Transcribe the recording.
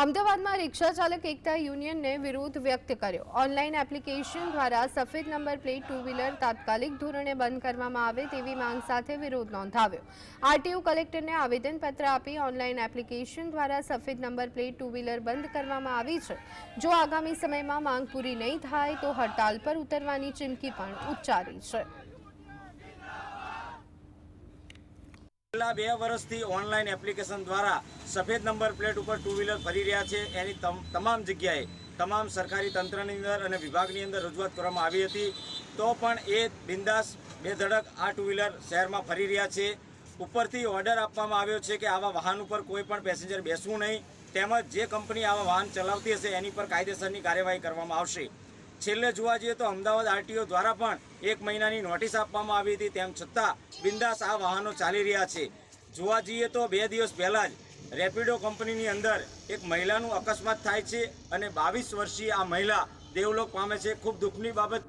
અમદાવાદમાં રિક્ષા ચાલક એકતા યુનિયનને વિરોધ વ્યક્ત કર્યો. ઓનલાઈન એપ્લિકેશન દ્વારા સફેદ નંબર પ્લેટ ટુ વ્હીલર તાત્કાલિક ધોરણે બંધ કરવામાં આવે તેવી માંગ સાથે વિરોધ નોંધાવ્યો. આરટીઓ કલેક્ટરને આવેદનપત્ર આપી ઓનલાઈન એપ્લિકેશન દ્વારા સફેદ નંબર પ્લેટ ટુ વ્હીલર બંધ કરવામાં આવી છે. જો આગામી સમયમાં માંગ પૂરી નહીં થાય તો હડતાલ પર ઉતરવાની ચીમકી પણ ઉચ્ચારી છે. છેલ્લા બે વર્ષથી ઓનલાઈન એપ્લિકેશન દ્વારા સફેદ નંબર પ્લેટ ઉપર ટુ વ્હીલર ફરી રહ્યા છે. એની તમ- તમામ જગ્યાએ, તમામ સરકારી તંત્રની અંદર અને વિભાગની અંદર રજૂઆત કરવામાં આવી હતી. તો પણ એ બિંદાસ બેધડક આ ટુ વ્હીલર શહેરમાં ફરી રહ્યા છે. ઉપરથી ઓર્ડર આપવામાં આવ્યો છે કે આવા વાહન ઉપર કોઈ પણ પેસેન્જર બેસવું નહીં. તેમજ જે કંપની આવા વાહન ચલાવતી હશે એની પર કાયદેસરની કાર્યવાહી કરવામાં આવશે. છેલ્લે જોવા જઈએ તો અમદાવાદ આરટીઓ દ્વારા પણ એક મહિનાની નોટિસ આપવામાં આવી હતી, તેમ છતાં બિંદાસ આ વાહનો ચાલી રહ્યા છે. જોવા જઈએ તો બે દિવસ પહેલાં જ રેપિડો કંપનીની અંદર એક મહિલાનું અકસ્માત થાય છે અને બાવીસ વર્ષીય આ મહિલા દેવલોક પામે છે. ખૂબ દુઃખની બાબત